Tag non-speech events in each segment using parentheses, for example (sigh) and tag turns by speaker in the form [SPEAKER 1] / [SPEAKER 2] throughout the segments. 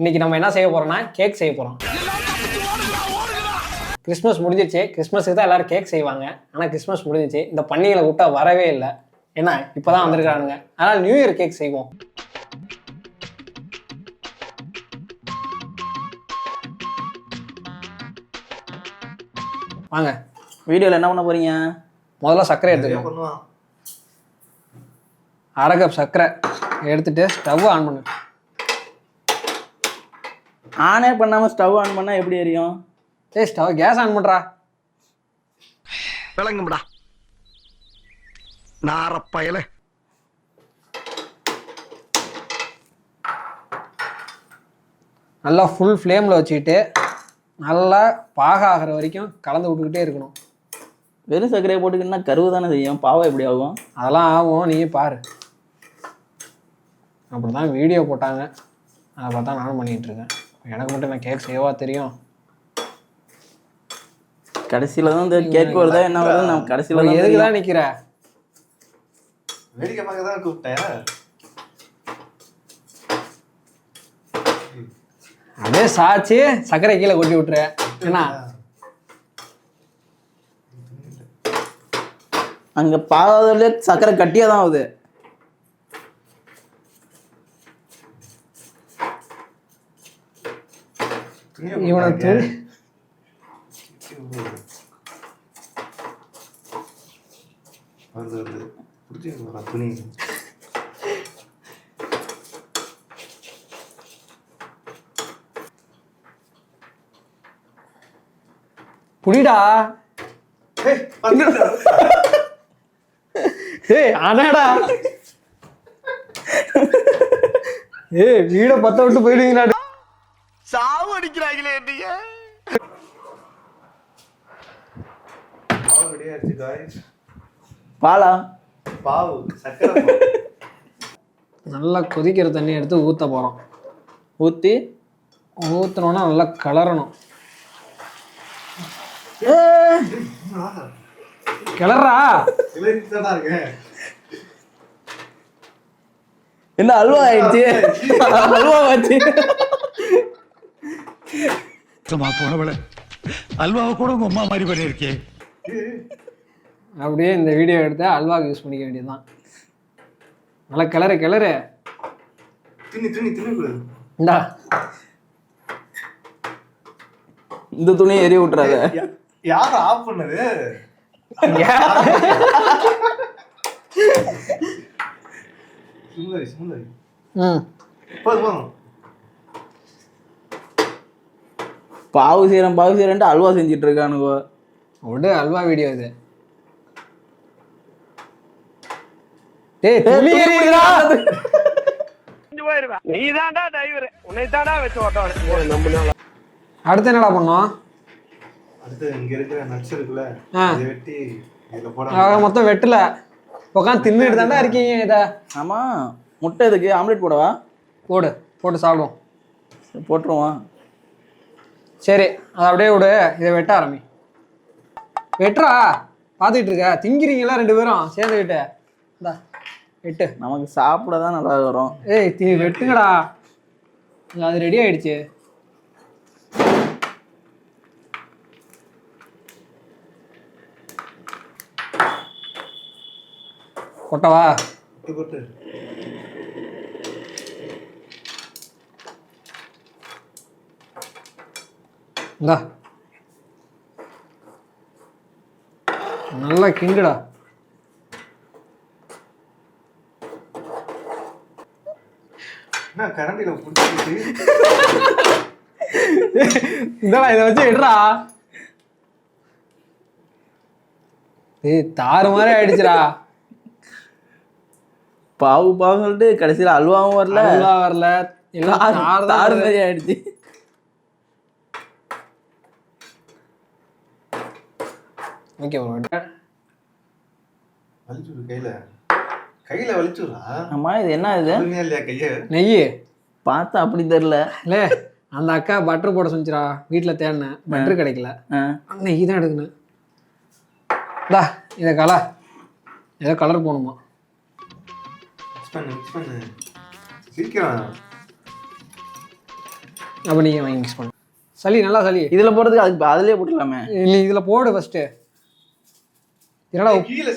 [SPEAKER 1] இன்னைக்கு நம்ம என்ன செய்ய போறோம்னா கேக் செய்ய போறோம். கிறிஸ்மஸ் முடிஞ்சிருச்சு. கிறிஸ்மஸுக்கு தான் எல்லாரும் கேக் செய்வாங்க. ஆனால் கிறிஸ்மஸ் முடிஞ்சிச்சு இந்த பண்டிகைகளை விட்டா வரவே இல்லை. ஏன்னா இப்போதான் வந்திருக்கானுங்க அதனால் நியூ இயர் கேக் செய்வோம். வாங்க.
[SPEAKER 2] வீடியோவில் என்ன பண்ண போறீங்க?
[SPEAKER 1] முதல்ல சர்க்கரை
[SPEAKER 3] பண்ணுவான்
[SPEAKER 1] அரை கப் சர்க்கரை எடுத்துட்டு ஸ்டவ் ஆன் பண்ணு.
[SPEAKER 2] ஆனே பண்ணாமல் ஸ்டவ் ஆன் பண்ணால் எப்படி எரியும்?
[SPEAKER 1] ஏய் ஸ்டவ் கேஸ் ஆன் பண்ணுறா
[SPEAKER 4] விளங்கும்டா. நாரப்பயல.
[SPEAKER 1] நல்லா ஃபுல் ஃப்ளேமில் வச்சுக்கிட்டு நல்லா பாக ஆகிற வரைக்கும் கலந்து விட்டுக்கிட்டே இருக்கணும்.
[SPEAKER 2] வெறும் சர்க்கரையை போட்டுக்கிட்டா கருவு தானே செய்யும்? பாவம் எப்படி ஆகும்?
[SPEAKER 1] அதெல்லாம் ஆகும் நீ பாரு. அப்படி தான் வீடியோ போட்டாங்க. அதை பார்த்தா நானும் பண்ணிகிட்டு இருக்கேன். எனக்கு மட்டும் நான் கேக் செய்யவா தெரியும்.
[SPEAKER 2] கடைசியில் தான் இந்த கேக் வருதா என்ன வருது நம்ம கடைசியில் தான்
[SPEAKER 1] எதுக்கு. தான் நிற்கிற
[SPEAKER 3] வேடிக்கை பார்க்க தான் கூப்பிட்டேன்.
[SPEAKER 1] அப்படியே சாச்சு சர்க்கரை கீழே கொட்டி விட்டுரு. என்ன
[SPEAKER 2] அங்க பாவதுல சர்க்கரை கட்டியா தான் ஆகுது.
[SPEAKER 3] துணியை
[SPEAKER 1] இவனை
[SPEAKER 3] போட்டாங்க.
[SPEAKER 1] துணி
[SPEAKER 3] வருது வருது பிடிச்சி துணி
[SPEAKER 1] புடிடா.
[SPEAKER 3] ஏய்,
[SPEAKER 1] அனடா ஏய் வீட பத்த விட்டு போயிடுவீங்களா
[SPEAKER 3] இருந்துச்சு guys.
[SPEAKER 2] பாலா?
[SPEAKER 3] பாவு சக்கரை.
[SPEAKER 1] நல்லா கொதிக்கிற தண்ணி எடுத்து ஊற்ற போகிறோம்
[SPEAKER 2] ஊத்தி?
[SPEAKER 1] ஊற்றுனோன்னா நல்லா கலரணும் கிளறா.
[SPEAKER 2] என்ன அல்வா ஆயிடுச்சு? அல்வா ஆச்சு.
[SPEAKER 4] சும்மா போனவள. அல்வாவை கூட உங்க அம்மா மாதிரி பண்ணியிருக்கே
[SPEAKER 1] அப்படியே இந்த வீடியோ எடுத்து அல்வாக்கு யூஸ் பண்ணிக்க வேண்டியதுதான். நல்லா கிளறு கிளறு.
[SPEAKER 3] துணி துணி துணி கொடு.
[SPEAKER 1] இந்தா.
[SPEAKER 2] இந்த துணியை எரிய விட்டுறாத.
[SPEAKER 3] யார் ஆஃப் பண்ணது? சுந்தரி சுந்தரி.
[SPEAKER 1] ம்.
[SPEAKER 3] போதும் போதும்.
[SPEAKER 2] பாவு செய்யறேன் பாவு செய்யறேன்ட்டு அல்வா செஞ்சுட்டு இருக்கானுங்க.
[SPEAKER 1] விடு அல்வா வீடியோ இது. டேய் துணி எரியுதுடா.
[SPEAKER 4] நீ தான்டா டிரைவர் உன்னை தான்டா வச்சு ஓட்டவன
[SPEAKER 1] அடுத்து என்னடா பண்ணோம்
[SPEAKER 3] அடுத்து இங்க இருக்கிற நட்ஸ் இருக்குல்ல
[SPEAKER 1] ஆ.
[SPEAKER 3] இதை வெட்டி இதுல போட
[SPEAKER 1] ஆக மொத்தம் வெட்டல. உட்காந்து தின்னுட்டு இருக்கீங்க இதை.
[SPEAKER 2] ஆமா. முட்டை எதுக்கு? ஆம்லெட் போடவா?
[SPEAKER 1] போடு போட்டு சாப்பிடுவோம்.
[SPEAKER 2] போட்டுருவோம்?
[SPEAKER 1] சரி அதை அப்படியே விடு. இதை வெட்ட ஆரம்பி. வெட்டுறா. பார்த்துக்கிட்டு இருக்க. திங்கிறீங்களா ரெண்டு பேரும்? சேர்ந்துக்கிட்டு. இந்தா. வெட்டு.
[SPEAKER 2] நமக்கு சாப்பிட தான் நல்லா வரும்.
[SPEAKER 1] ஏய் தீ வெட்டுங்கடா. அது ரெடி ஆயிடுச்சு. கொட்டவா?
[SPEAKER 3] கொட்டு
[SPEAKER 1] நல்லா கிண்டுடா.
[SPEAKER 3] கரண்டில பிடிச்சிட்டு
[SPEAKER 1] இந்தடா இதை வச்சு எடுறா ஏய் தாறு மாதிரி ஆயிடுச்சுடா.
[SPEAKER 2] பாவு பாவு சொல்லிட்டு கடைசியில் அல்வாவும் வரல.
[SPEAKER 1] நல்லா வரல. எல்லாம் தாறு.
[SPEAKER 2] மாதிரி ஆயிடுச்சு.
[SPEAKER 1] ஓகே ஒரு
[SPEAKER 3] வலிச்சுடு கையில. கையில வலிச்சுடா
[SPEAKER 2] அம்மா இது என்ன இது?
[SPEAKER 3] உண்மையா இல்லையா கைய?
[SPEAKER 1] நெய்.
[SPEAKER 2] பார்த்தா அப்படி தெரில
[SPEAKER 1] இல்லை அந்த அக்கா பட்டர் போட சொன்னிச்சுடா வீட்டில் தேடினேன் பட்டர் கிடைக்கல. நெய் தான் எடுக்கணும் டா இதை கலர் ஏதோ கலர் போகணுமா அப்போ நீங்கள் வாங்கி மிக்ஸ் பண்ணு. சளி நல்லா சளி.
[SPEAKER 2] இதுல போடுறதுக்கு அதுக்கு அதுலயே போட்டுக்கலாமே.
[SPEAKER 1] இல்லை இதில் போடு ஃபஸ்ட்டு என்னடா
[SPEAKER 3] கீழே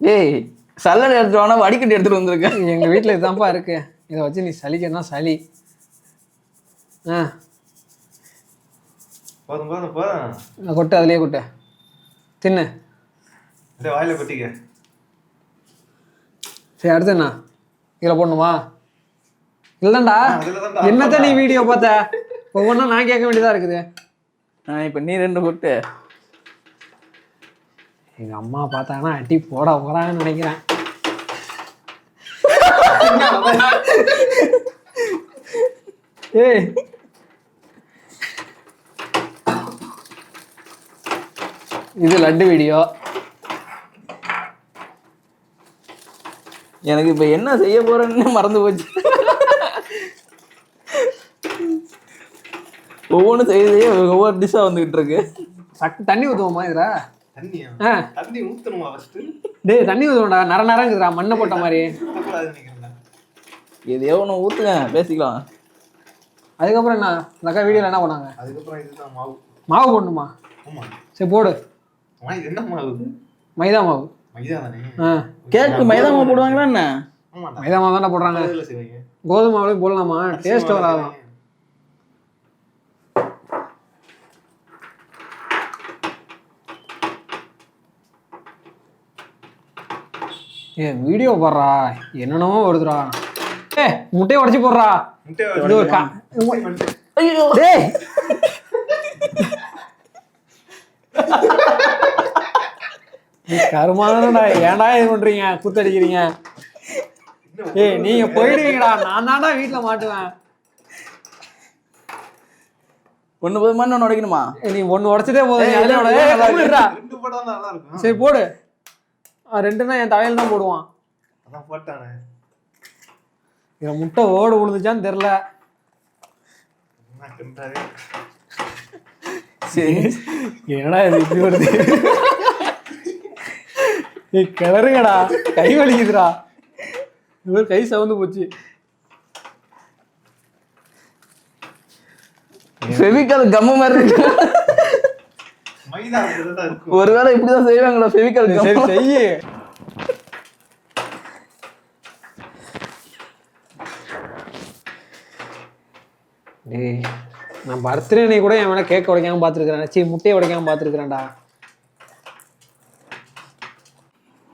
[SPEAKER 3] டேய்
[SPEAKER 2] சல்லடை எடுத்துட்டு வானா வடிகட்டி எடுத்துட்டு வந்திருக்கேன்
[SPEAKER 1] எங்க வீட்டில் இதுதான்ப்பா இருக்கு. இதை வச்சு நீ சளிக்கன்னா சளி. ஆ.
[SPEAKER 3] போதும் போதும் போதும்.
[SPEAKER 1] நான் கொட்டு அதுலயே கொட்டு. தின்னு.
[SPEAKER 3] இந்த வாயில கொட்டிக்க.
[SPEAKER 1] சரி அடுத்து என்ன? இதில் போடணுமா இல்லைண்டா
[SPEAKER 3] அதுல தான்டா
[SPEAKER 1] என்னத்த நீ வீடியோ பார்த்த? ஒவ்வொன்றும் நான் கேட்க வேண்டியதா இருக்குது.
[SPEAKER 2] ஆ, இப்ப நீ ரெண்டு கொட்டு.
[SPEAKER 1] எங்க அம்மா பார்த்தாங்கன்னா அடி போட போறாங்கன்னு நினைக்கிறேன். ஏய். இது லட்டு வீடியோ.
[SPEAKER 2] எனக்கு இப்ப என்ன செய்ய போறேன்னு மறந்து போச்சு. ஒவ்வொன்றும் செய்ய செய்ய ஒவ்வொரு டிஷ்ஷா வந்துகிட்டு இருக்கு.
[SPEAKER 1] சக் தண்ணி ஊற்றுவோமா ஆ.
[SPEAKER 3] தண்ணி ஊத்தணுமா ஃபர்ஸ்ட்
[SPEAKER 1] டேய் தண்ணி ஊற்றுவோம்டா நர நரங்குதுடா. மண்ணை போட்ட மாதிரி.
[SPEAKER 2] எதையோ ஒன்று ஊத்துங்க பேசிக்கலாம்.
[SPEAKER 1] அதுக்கப்புறம் என்ன? இந்த அக்கா வீடியோவில் என்ன பண்ணாங்க?
[SPEAKER 3] அதுக்கப்புறம் இதுதான் மாவு.
[SPEAKER 1] மாவு போடணுமா?
[SPEAKER 3] ஆமா.
[SPEAKER 1] சரி போடு.
[SPEAKER 3] என்ன மாவு?
[SPEAKER 1] மைதா மாவு.
[SPEAKER 3] மைதா தானே?
[SPEAKER 1] ஆ.
[SPEAKER 2] கேக்கு மைதா மாவு போடுவாங்களா என்ன?
[SPEAKER 1] மைதா மாவு தானே போடுறாங்க. கோதுமை மாவுலையும் போடலாமா? டேஸ்ட் வராதான் ஏ வீடியோ போடுறா. என்னென்னமோ வருதுடா. ஏ முட்டையை உடச்சி போடுறா. இது ஒரு கா-
[SPEAKER 2] ஐயோ.
[SPEAKER 1] டேய் நீ கருமானடா ஏன்டா இது பண்றீங்க? குத்தடிக்கிறீங்க. ஏய் நீங்க போயிடுவீங்கடா நான் தான்டா வீட்டுல மாட்டுவேன்.
[SPEAKER 2] ஒன்று போதுமா இன்னொன்று உடைக்கணுமா?
[SPEAKER 1] ஏய், நீ ஒண்ணு உடைச்சதே போதும். நீ
[SPEAKER 2] ஏய்,
[SPEAKER 1] அதுலயே உடை.
[SPEAKER 2] ஏய்,
[SPEAKER 1] ஏய், நல்லா
[SPEAKER 2] கம்முனு
[SPEAKER 1] இருக்குடா.
[SPEAKER 3] ரெண்டு போட்டா தான் நல்லா இருக்கும்.
[SPEAKER 1] சரி போடு. ஆ, ரெண்டுன்னா என் தலையில தான் போடுவான்.
[SPEAKER 3] அதான் போட்டானே.
[SPEAKER 1] இவன் முட்டை ஓடு விழுந்துச்சான்னு தெரில
[SPEAKER 3] கிண்டாரு
[SPEAKER 2] சரி
[SPEAKER 1] என்னடா இது இப்படி வருது? நீ கிளறுங்கடா. கை வலிக்குதுடா. இவர் கை சவந்து போச்சு.
[SPEAKER 2] ஃபெவிக்கால் கம்மு மாதிரி இருக்கு. ஒருவேளை இப்படிதான் செய்வாங்களா ஃபெவிக்கால்
[SPEAKER 1] செய்யு. டேய் நான் பர்த்டே நீ கூட என் மேலே கேக் உடைக்காம பார்த்துருக்குறேன். சீ முட்டையை உடைக்காம பார்த்துருக்குறேன்டா.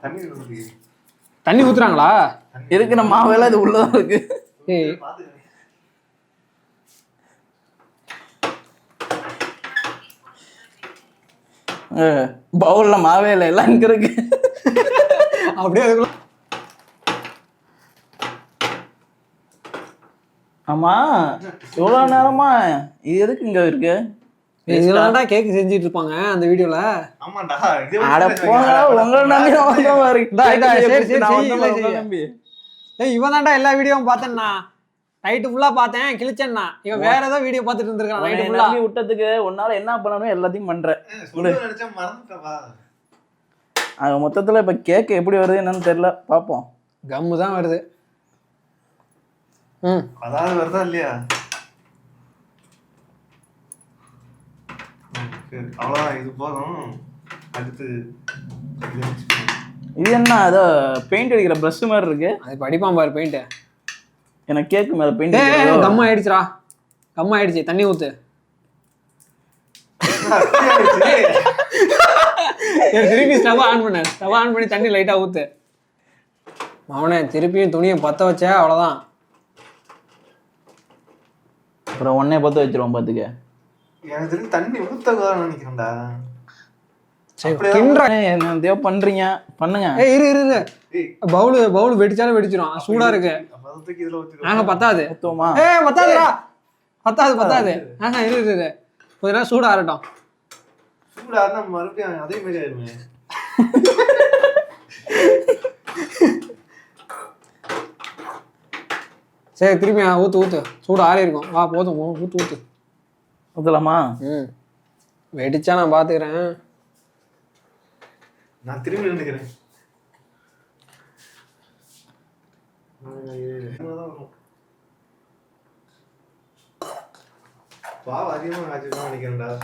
[SPEAKER 3] தண்ணி ஊத்தி.
[SPEAKER 1] தண்ணி ஊத்துறாங்களா?
[SPEAKER 2] இருக்கிற மாவெல்லாம் இது உள்ளதான் இருக்கு? பவுல்ல மாவே இல்லை எல்லாம் இங்க இருக்கு.
[SPEAKER 1] அப்படியே
[SPEAKER 2] ஆமா எவ்வளவு நேரமா இது எதுக்கு இங்க இருக்கு?
[SPEAKER 1] இதெல்லாம் கேக் செஞ்சுட்டு இருப்பாங்க அந்த வீடியோல
[SPEAKER 3] ஆமாண்டா இது
[SPEAKER 2] அட போங்க உங்களை நம்பி வந்த மாதிரி
[SPEAKER 1] சரி, சரி.
[SPEAKER 2] நம்பி.
[SPEAKER 1] ஏய் இவன் தான்டா எல்லா வீடியோவும் பார்த்தேன்னா. நைட்டு ஃபுல்லா பார்த்தேன் கிழிச்சேன்னா. இவன் வேற ஏதோ வீடியோ பார்த்துட்டு இருந்திருக்கான் நைட்டு ஃபுல்லா
[SPEAKER 2] விட்டதுக்கு உன்னால என்ன பண்ணணும் எல்லாத்தையும் பண்றேன்
[SPEAKER 3] மறந்துட்டவா
[SPEAKER 2] அது மொத்தத்துல இப்ப கேக் எப்படி வருது என்னன்னு தெரியல. பாப்போம்.
[SPEAKER 1] கம்மு தான் வருது.
[SPEAKER 3] அதாவது வருதா இல்லையா. அவ்வளவுதான். இது போதும். அடுத்து இது
[SPEAKER 2] என்ன? ஏதோ பெயிண்ட் அடிக்கிற பிரஷ் மாதிரி இருக்கு.
[SPEAKER 1] அது படிப்பான் பாரு பெயிண்ட்
[SPEAKER 2] எனக்கு கேக்கு மேல பெயிண்ட்
[SPEAKER 1] ஏய் கம் ஆயிடுச்சுடா. கம் ஆயிடுச்சு. தண்ணி ஊத்து. திருப்பி ஸ்டவ் ஆன் பண்ணு. ஸ்டவ் ஆன் பண்ணி தண்ணி லைட்டா ஊத்து. அவனே திருப்பியும் துணியை பத்த வச்சா? அவ்வளவுதான்.
[SPEAKER 2] அப்புறம் உடனே பத்து வச்சிருவோம் பாத்துக்க.
[SPEAKER 3] எனக்கு தெரிஞ்சு தண்ணி ஊத்தக்கூடாதுன்னு நினைக்கிறேன்டா.
[SPEAKER 1] சரி
[SPEAKER 3] அப்படியே
[SPEAKER 1] கிண்டுற.
[SPEAKER 2] என்ன தேவை பண்றீங்க? பண்ணுங்க.
[SPEAKER 1] ஏய் இரு இரு இரு. பவுல் பவுல் வெடிச்சாலும் வெடிச்சிரும். சூடா இருக்கு. நாங்க பத்தாது. ஏய் பத்தாதுடா. பத்தாது பத்தாது. ஆஹா இரு இரு இரு. கொஞ்ச நேரம் சூடா ஆறட்டும்.
[SPEAKER 3] சூடா இருந்தா மறுபடியும் அதே மாதிரி ஆயிருமே. (laughs)
[SPEAKER 1] சரி திரும்பி ஆ, ஊத்து ஊத்து. சூடு ஆறி இருக்கும். வா போதும் ஊ- ஊத்து ஊத்து.
[SPEAKER 2] ஊத்தலாமா?
[SPEAKER 1] ம். வெடிச்சா நான் பாத்துக்கிறேன்.
[SPEAKER 3] நான் திரும்பி நினைக்கிறேன் பாவம் அதிகமாக காய்ச்சிருக்கான் நினைக்கிறேன்டா.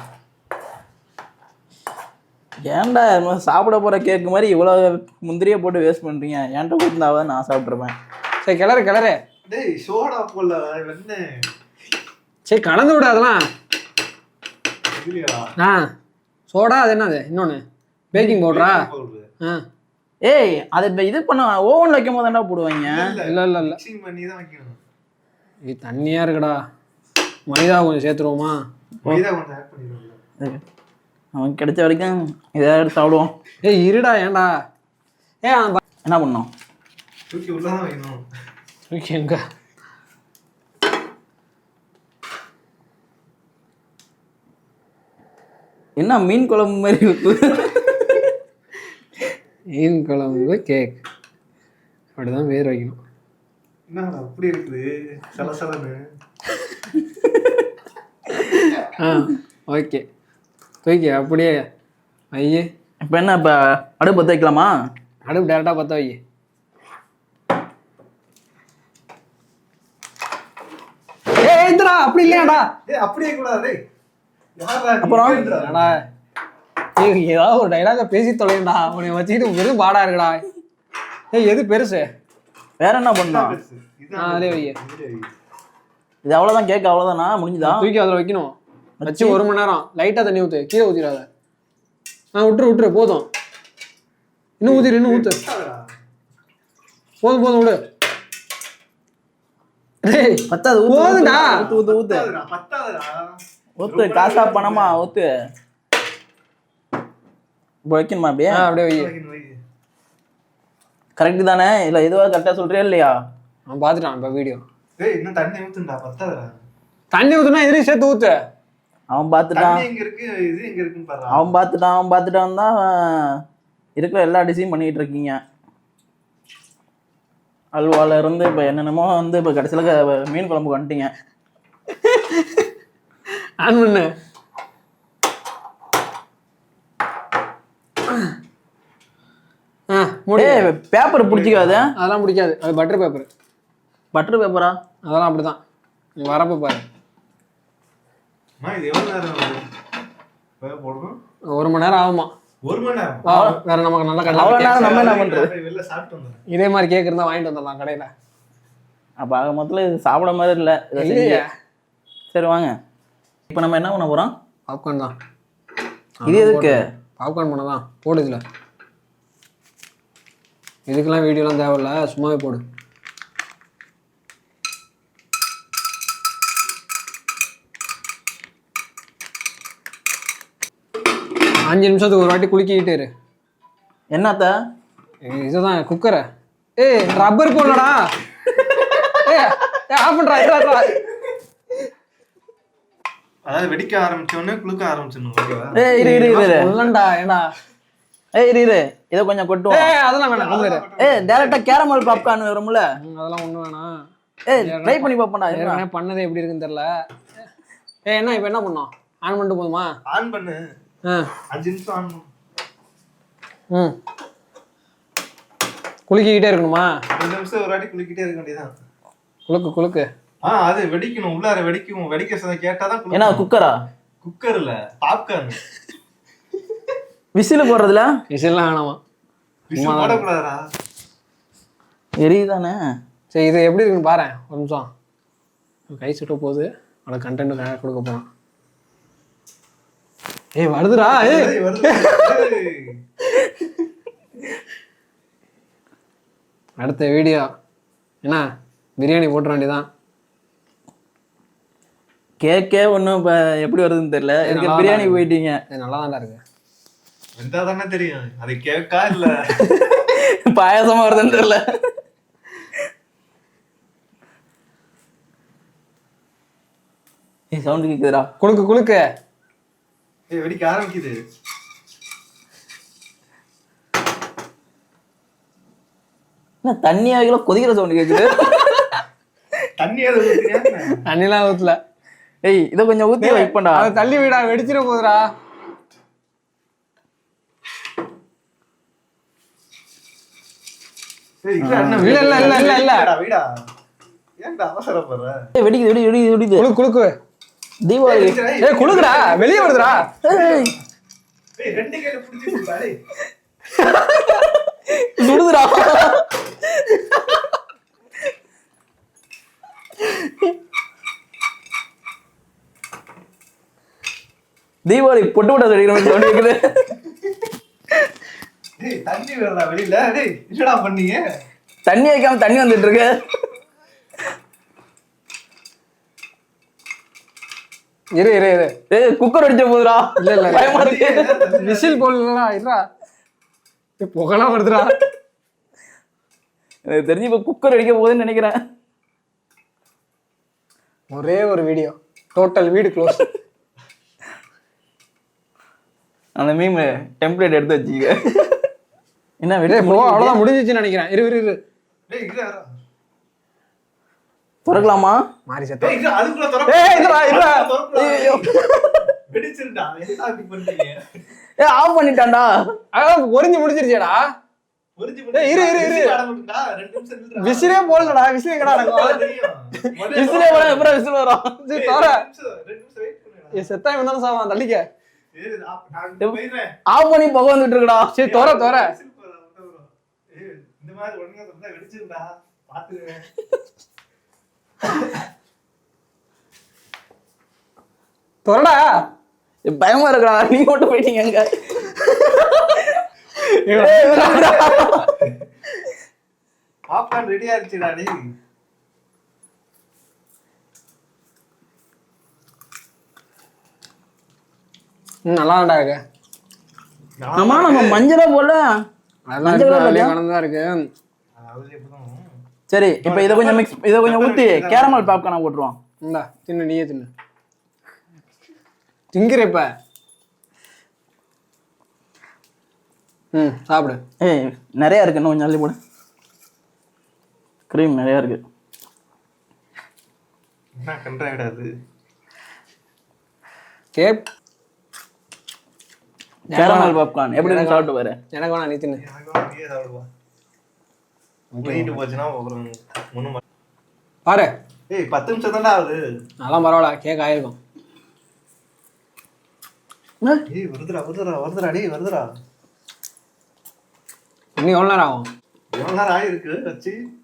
[SPEAKER 2] ஏன்டா இது மாதிரி சாப்பிட போற கேக்கு மாதிரி இவ்வளவு முந்திரியை போட்டு வேஸ்ட் பண்றீங்க? என்கிட்ட கொடுத்தாதான் நான் சாப்பிட்ருப்பேன்
[SPEAKER 1] சரி கிளறு கிளறு.
[SPEAKER 3] டேய் சோடா போடல வெண்ணெய்
[SPEAKER 1] சரி கலந்து விடு அதெல்லாம்.
[SPEAKER 3] இல்லையா
[SPEAKER 1] ஆ சோடா அது என்னது? இன்னொன்று பேக்கிங் பவுடரா ஆ.
[SPEAKER 2] ஏய் அதை இப்ப இது பண்ண ஓவன்ல வைக்கும் போது தான்டா போடுவாங்க.
[SPEAKER 1] இல்ல, இல்ல, இல்ல.
[SPEAKER 3] மிக்சிங் பண்ணி தான் வைக்கணும்.
[SPEAKER 1] இது தண்ணியாக இருக்குடா. மைதா கொஞ்சம் சேர்த்துருவோமா?
[SPEAKER 3] மைதா கொஞ்சம் ஆட் பண்ணிடுவோம்
[SPEAKER 2] அவன் கிடைச்ச வரைக்கும் இதை எடுத்து சாப்பிடுவோம்.
[SPEAKER 1] ஏய் இருடா ஏன்டா? ஏ
[SPEAKER 2] என்ன பண்ணோம்
[SPEAKER 3] தூக்கி உள்ளதான் வைக்கணும்.
[SPEAKER 1] எங்க
[SPEAKER 2] என்ன மீன் குழம்பு மாதிரி இருக்கு.
[SPEAKER 1] மீன் குழம்பு கேக் அப்படிதான் பேர் வைக்கணும்.
[SPEAKER 3] என்னடா அப்படி இருக்குது? சலசலன்னு.
[SPEAKER 1] ஆ ஓகே தூக்கி அப்படியே ஐயே
[SPEAKER 2] இப்ப என்ன இப்ப அடுப்பு பத்த வைக்கலாமா?
[SPEAKER 1] அடுப்பு டேரெக்டாக பற்ற வை இந்தடா அப்படி இல்லையாடா?
[SPEAKER 3] டேய் அப்படியே கூடாது?
[SPEAKER 2] அப்புறம்?
[SPEAKER 1] ஏதாவது ஒரு டைலாக பேசி தொலைண்டா உன்னை வச்சுக்கிட்டு வெறும் பாடா இருக்குடா. ஏய் எது பெருசு?
[SPEAKER 2] வேற என்ன
[SPEAKER 1] ஆ, அதே வை.
[SPEAKER 2] இது அவ்வளவுதான் கேக் அவ்வளவுதானா? முடிஞ்சுதா?
[SPEAKER 1] தூக்கி அதில் வைக்கணும். வச்சு? ஒரு மணி நேரம். லைட்டாக தண்ணி ஊற்று கீழே ஊற்றிடாத ஆ விட்டுரு விட்டுரு. போதும். இன்னும் ஊற்றிடு இன்னும் ஊற்று. போதும் போதும் விடு.
[SPEAKER 2] பத்தாது ஊத்து,
[SPEAKER 1] போதும்டா.
[SPEAKER 2] ஊத்து ஊத்து ஊத்து. ஊத்து காசா பணமா ஊத்து. வைக்கணுமா அப்படியே?
[SPEAKER 1] அப்படியே வை.
[SPEAKER 2] கரெக்ட் தானே? இல்ல இதுவா கரெக்டா சொல்றியா இல்லையா?
[SPEAKER 1] அவன் பார்த்துட்டான் இப்போ வீடியோ
[SPEAKER 3] டேய் இன்னும் தண்ணி பத்தாதுடா.
[SPEAKER 1] தண்ணி ஊற்றுனா இதுலேயும் சேர்த்து ஊற்று
[SPEAKER 2] அவன் பார்த்துட்டான்
[SPEAKER 3] தண்ணி எங்க இருக்கு? இது எங்க இருக்குன்னு பாரு.
[SPEAKER 2] அவன் பார்த்துட்டான் அவன் பார்த்துட்டான் தான் இருக்கிற எல்லா டிஷ்ஷையும் பண்ணிட்டு இருக்கீங்க. அல்வால இருந்து இப்போ என்னென்னமோ வந்து இப்போ கடைசியில் மீன் குழம்புக்கு வந்துட்டீங்க.
[SPEAKER 1] ஆன் பண்ணு ஆ முடி.
[SPEAKER 2] ஏய் பேப்பர் பிடிச்சிக்காத.
[SPEAKER 1] அதெல்லாம் பிடிக்காது. அது பட்டர் பேப்பர்
[SPEAKER 2] பட்டர் பேப்பரா
[SPEAKER 1] அதெல்லாம் அப்படிதான். நீ வரப்ப பாரு. ஒரு மணி நேரம் ஆகுமா?
[SPEAKER 3] ஒரு மணி நேரம்.
[SPEAKER 1] வேற நமக்கு நல்ல கடை
[SPEAKER 2] அவ்வளோ நேரம் நம்ம என்ன பண்றது?
[SPEAKER 3] வெளில சாப்பிட்டு
[SPEAKER 1] இதே மாதிரி கேக் இருந்தா வாங்கிட்டு வந்துடலாம் கடையில.
[SPEAKER 2] அப்போ ஆக மொத்தத்தில் இது சாப்பிட மாதிரி இல்லை.
[SPEAKER 1] இல்லையே.
[SPEAKER 2] சரி வாங்க. இப்போ நம்ம என்ன பண்ண போகிறோம்
[SPEAKER 1] பாப்கார்ன் தான்.
[SPEAKER 2] இது எதுக்கு?
[SPEAKER 1] பாப்கார்ன் பண்ண தான். போடு இதுல. இதுக்கெல்லாம் வீடியோலாம் தேவையில்ல. சும்மாவே போடு. அஞ்சு நிமிஷத்துக்கு ஒரு வாட்டி குலுக்கிக்கிட்டே இரு.
[SPEAKER 2] என்னத்த?
[SPEAKER 1] இதுதான் குக்கரை. ஏய் ரப்பர் போடலடா. ஏய் ஆஃப் பண்றா இருடா
[SPEAKER 3] அதாவது வெடிக்க ஆரம்பிச்ச உடனே குளுக்க ஆரம்பிச்சிடணும் ஓகேவா
[SPEAKER 2] ஏய் இரு இரு இரு.
[SPEAKER 1] சொல்லண்டா ஏடா
[SPEAKER 2] ஏய் இரு இரு. இதை கொஞ்சம் கொட்டுவோம்.
[SPEAKER 1] ஏய் அதெல்லாம் வேணாம் இரு.
[SPEAKER 2] ஏய் டேரக்டா கேரமல் பாப்கார்ன் வரும்ல?
[SPEAKER 1] அதெல்லாம் ஒண்ணும் வேணாம்.
[SPEAKER 2] ஏய் ட்ரை பண்ணி பாப்போம்டா.
[SPEAKER 1] ஏற்கனவே பண்ணது எப்படி இருக்குன்னு தெரியல. ஏய் என்ன இப்போ என்ன பண்ணோம்? ஆன் பண்ணிட்டு போதுமா?
[SPEAKER 3] ஆன் பண்ணு. அஞ்சு நிமிஷம் பண்ணு
[SPEAKER 1] ம். குலுக்கிக்கிட்டே இருக்கணுமா?
[SPEAKER 3] அஞ்சு நிமிஷம் ஒரு வாட்டி குளிக்கிட்டே இருக்க வேண்டியதான்
[SPEAKER 1] குலுக்கு குலுக்கு.
[SPEAKER 3] ஆ அது வெடிக்கணும். உள்ளார வெடிக்கும். வெடிக்க சதை கேட்டாதான்
[SPEAKER 2] என்ன குக்கரா?
[SPEAKER 3] குக்கர் இல்ல பாப்கார்ன்.
[SPEAKER 2] விசில் போடுறதுல?
[SPEAKER 1] விசில்லாம் வேணாமா.
[SPEAKER 3] விசில் போடக்கூடாதுடா.
[SPEAKER 2] எரியுதானே?
[SPEAKER 1] சரி இது எப்படி இருக்குன்னு பாரு ஒரு நிமிஷம். கை சுட்ட போகுது. அவளை கண்டென்ட் கொடுக்க போறான். ஏய் வருதுடா ஏய். (laughs) அடுத்த வீடியோ. என்ன? பிரியாணி போட்டுற வேண்டியதான்
[SPEAKER 2] கேக்கே ஒன்றும் இப்போ எப்படி வருதுன்னு தெரியல. இதுக்கு
[SPEAKER 1] நல்லா
[SPEAKER 2] பிரியாணி போயிட்டீங்க?
[SPEAKER 1] நல்லா தான்டா இருக்கு.
[SPEAKER 3] வெந்தா தானே தெரியும். அது கேக்கா இல்ல? (laughs)
[SPEAKER 2] பாயாசமா வருதுன்னு தெரியல. சவுண்ட் கேக்குதுடா.
[SPEAKER 1] குலுக்கு
[SPEAKER 3] ஏய், வெடிக்க ஆரம்பிக்குது
[SPEAKER 2] என்ன தண்ணி ஆகில கொதிக்கிற சவுண்ட் கேக்குது
[SPEAKER 3] தண்ணி?
[SPEAKER 1] தண்ணிலாம் ஊத்தல
[SPEAKER 2] ஏய் இதை கொஞ்சம் ஊத்தி வைக் பண்ணா
[SPEAKER 1] அதை தள்ளி விடா வெடிச்சிட போகுதுடா
[SPEAKER 3] ஏய், இல்ல, அண்ணா,
[SPEAKER 1] இல்ல, இல்ல, இல்ல, இல்ல, இல்ல.
[SPEAKER 3] வீடா, வீடா. ஏன்டா அவசரப்படுற?
[SPEAKER 2] ஏய், வெடிக்குது வெடி வெடி வெடிக்குது
[SPEAKER 1] குளு குளுக்கு
[SPEAKER 2] தீபாவளி.
[SPEAKER 3] ஏய்,
[SPEAKER 1] ஏய். குளுக்குடா வெளியே வருதுடா.
[SPEAKER 2] சுடுதுடா தீபாவளி பொட்டு பொட்டா சொல்லிக்கிற மாதிரி
[SPEAKER 3] டேய், தண்ணி வருதா வெளியில. டேய் என்னடா பண்ணீங்க?
[SPEAKER 2] தண்ணி வைக்காம தண்ணி வந்துட்டு இருக்கு.
[SPEAKER 1] இரு இரு இரு.
[SPEAKER 2] ஏய் குக்கர் அடிச்ச போதுடா.
[SPEAKER 1] இல்ல, இல்ல.
[SPEAKER 2] பயமா இருக்கு.
[SPEAKER 1] விசில் போடலடா இருடா. புகழா வருதுடா.
[SPEAKER 2] எனக்கு தெரிஞ்சு இப்ப குக்கர் அடிக்க போகுதுன்னு நினைக்கிறேன்.
[SPEAKER 1] ஒரே ஒரு வீடியோ டோட்டல் வீடு க்ளோஸ்
[SPEAKER 2] அந்த மீம் டெம்ப்ளேட் எடுத்து வச்சுக்க. என்ன வெளியே
[SPEAKER 1] போ அவ்வளவுதான் முடிஞ்சிச்சுன்னு நினைக்கிறேன். இரு இரு இரு.
[SPEAKER 3] என்ன அப்படி பண்ணீங்க
[SPEAKER 2] ஏ ஆஃப் பண்ணிட்டான்டா.
[SPEAKER 1] அதான் பொறிஞ்சு முடிஞ்சிருச்சேடா. இரு, இரு, இரு. விசிலே போடலடா விசில்.
[SPEAKER 3] முதல்ல
[SPEAKER 2] விசிலே வர எப்பறம் விசில் வரும்
[SPEAKER 1] சரி, தோற செத்தா தானே சாவான் தள்ளிக்க.
[SPEAKER 2] ஆஃப் பண்ணி புகை வந்துட்டு இருக்குடா.
[SPEAKER 1] சரி தோற தோற.
[SPEAKER 3] இந்த மாதிரி ஒழுங்கா வெடிச்சிருந்தா
[SPEAKER 1] தோறடா
[SPEAKER 2] ஏய், பயமா இருக்குடா நீங்க மட்டும் போயிட்டீங்க அங்க.
[SPEAKER 3] பாப்கார்ன் ரெடி ஆயிடுச்சுடா நீ.
[SPEAKER 1] நல்லா இருக்கு.
[SPEAKER 2] ஆமா நம்ம மஞ்சளா போல
[SPEAKER 1] அதெல்லாம்
[SPEAKER 2] மஞ்சள்
[SPEAKER 1] இருக்கு,
[SPEAKER 2] கலர்
[SPEAKER 1] அதுலயே
[SPEAKER 2] பாத்தியா?
[SPEAKER 1] கலந்துதான் இருக்கு
[SPEAKER 2] சரி இப்போ இதை கொஞ்சம் மிக்ஸ் இதை கொஞ்சம் ஊத்தி கேரமல் பாப்கார்னா போட்டுருவோம்.
[SPEAKER 1] இந்தா தின்னு நீயே தின்னு. திங்கிற இப்ப. ம் சாப்பிடு.
[SPEAKER 2] ஏய் நிறைய இருக்கு இன்னும் கொஞ்சம் அள்ளி போடு. க்ரீம் நிறைய இருக்கு.
[SPEAKER 3] என்ன கண்டாயிடாது
[SPEAKER 1] கேப்
[SPEAKER 2] கேரமல் பாப்கார்ன் எப்படி சாப்பிட்டு பாரு.
[SPEAKER 1] எனக்கு வேணா நீ தின்னு.
[SPEAKER 3] எனக்கும் நீயே சாப்பிடுவா போயிட்டு போச்சுன்னா அப்புறம் பண்ண-
[SPEAKER 1] பாரு.
[SPEAKER 3] ஏய் பத்து நிமிஷம் தானே ஆகுது.
[SPEAKER 1] அதெல்லாம் பரவாயில்ல கேக் ஆயிருக்கும்.
[SPEAKER 3] ஏய் வருதுடா வருதுடா வருதுடா டேய் வருதுடா.
[SPEAKER 1] இன்னும் எவ்வளோ நேரம் ஆகும்?
[SPEAKER 3] எவ்வளவு நேரம் ஆயிருக்கு? வச்சு.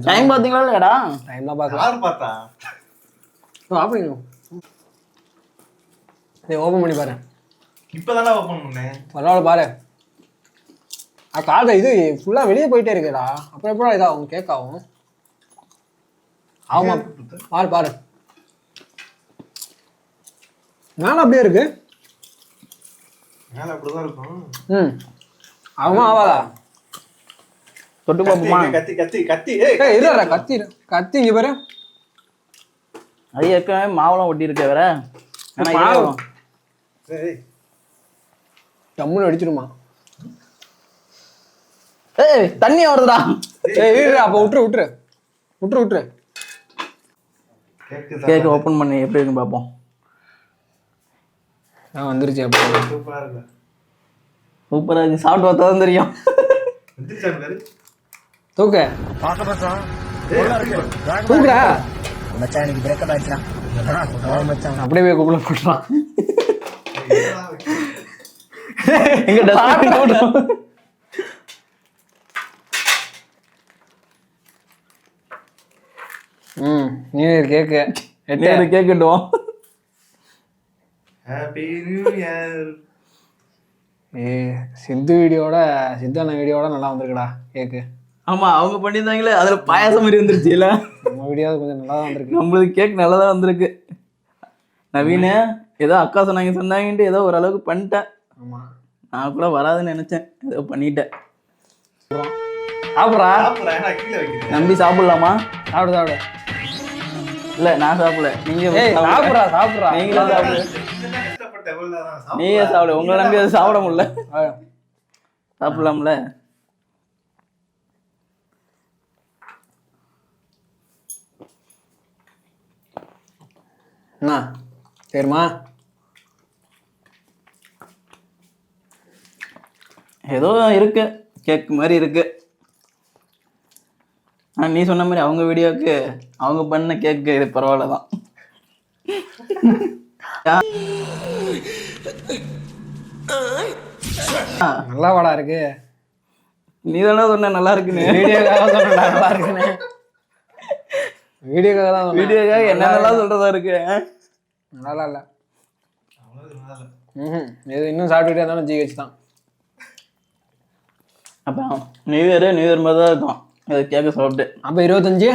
[SPEAKER 2] டைம் பாத்தீங்களா இல்லையாடா?
[SPEAKER 1] டைம்லாம் பார்க்கலாம்.
[SPEAKER 3] யார் பார்த்தா?
[SPEAKER 1] ஆப்பிடுங்க நீ ஓப்பன் பண்ணி பாரு.
[SPEAKER 3] இப்பதானே ஓப்பன் பண்ணேன்.
[SPEAKER 1] பரவாயில்ல பாரு. காதை இது ஃபுல்லாக வெளியே போயிட்டே இருக்குடா. அப்புறம் எப்படா இதாகும் கேக் ஆகும். ஆமா. பாரு பாரு. மேலே அப்படியே இருக்கு.
[SPEAKER 3] மேல அப்படிதான் இருக்கும்.
[SPEAKER 1] ம். ஆகுமா ஆவாதா?
[SPEAKER 2] தொட்டு பார்ப்போமா?
[SPEAKER 3] கத்தி கத்தி கத்தி ஏய்
[SPEAKER 1] இருடா கத்தி. கத்தி இங்க பாரு.
[SPEAKER 2] அது ஏற்கனவே மாவுலாம் ஒட்டி இருக்க வேற.
[SPEAKER 1] மாவு. டம்முன்னு அடிச்சிருமா
[SPEAKER 2] ஏய் தண்ணி வருதுடா.
[SPEAKER 1] ஏய் இரு அப்போ விட்டுரு விட்டுரு. விட்டுரு விட்டுரு.
[SPEAKER 3] கேக்கு
[SPEAKER 2] கேக் ஓபன் பண்ணி எப்படி இருக்குன்னு பார்ப்போம்
[SPEAKER 1] ஆ வந்துருச்சு அப்போ.
[SPEAKER 3] சூப்பரா இருக்கு.
[SPEAKER 2] சூப்பரா இருக்கு. சாப்பிட்டு பார்த்தா தான் தெரியும்.
[SPEAKER 3] வந்துருச்சா பேரு
[SPEAKER 1] தூக்க. தூக்குடா. அப்படியே போய் குப்பல போட்டுறான்.
[SPEAKER 2] எங்க டஸ்ட்பின் போட்டோம்
[SPEAKER 1] ம் நியூ இயர் கேக்கு. எட்டு?
[SPEAKER 2] நேரு கேக்கட்டும்
[SPEAKER 3] ஹாப்பி நியூ இயர்
[SPEAKER 1] ஏ சித்து வீடியோட சித்தான வீடியோட நல்லா வந்திருக்குடா கேக்கு.
[SPEAKER 2] ஆமா அவங்க பண்ணியிருந்தாங்களே அதுல பாயாசம் மாதிரி வந்துருச்சு இல்ல
[SPEAKER 1] நம்ம வீடியோ கொஞ்சம் நல்லா தான் வந்திருக்கு.
[SPEAKER 2] நம்மளுக்கு கேக் நல்லதா வந்திருக்கு. நவீன ஏதோ அக்கா சொன்னாங்க சொன்னாங்கன்ட்டு ஏதோ ஓரளவுக்கு பண்ணிட்டேன்.
[SPEAKER 1] ஆமாம்
[SPEAKER 2] நான் கூட வராதுன்னு நினைச்சேன் ஏதோ பண்ணிட்டேன்.
[SPEAKER 1] சாப்பிட்றா?
[SPEAKER 2] நம்பி சாப்பிடலாமா?
[SPEAKER 1] சாப்பிடு சாப்பிடு.
[SPEAKER 2] இல்ல நான் சாப்பிடல. நீங்க சாப்பிடுங்க.
[SPEAKER 1] சாப்பிட்றா சாப்பிட்றா.
[SPEAKER 2] நீங்களும் சாப்பிடு
[SPEAKER 3] இதுதான் கஷ்டப்பட்ட எவ்வளவு நேரம்
[SPEAKER 2] நீயே சாப்பிடு உங்களை நம்பி அதை சாப்பிட முடியல. சாப்பிடலாம்ல.
[SPEAKER 1] என்ன சரிம்மா
[SPEAKER 2] ஏதோ இருக்கு. கேக் மாதிரி இருக்கு. ஆனா நீ சொன்ன மாதிரி அவங்க வீடியோக்கு அவங்க பண்ண கேக்கு இது பரவாயில்ல தான்
[SPEAKER 1] நல்லா வாடா இருக்கு.
[SPEAKER 2] நீ தானே சொன்ன நல்லா இருக்குன்னு.
[SPEAKER 1] வீடியோக்காக சொன்னேன்டா நல்லா இருக்குன்னு. வீடியோக்காக தான்
[SPEAKER 2] வீடியோக்காக என்னென்னலாம் சொல்றதா இருக்கு?
[SPEAKER 1] நல்லா இல்லை
[SPEAKER 3] அவ்வளவு நல்லா இல்ல.
[SPEAKER 1] ம் இது இன்னும் சாப்பிட்டுக்கிட்டே இருந்தாலும் ஜிஹெச் தான்.
[SPEAKER 2] அப்போ நியூ இயர் நியூ இயர் மாதிரி தான் இருக்கும். கேட்க சாப்பிட்டு
[SPEAKER 1] அப்போ இருபத்தஞ்சு?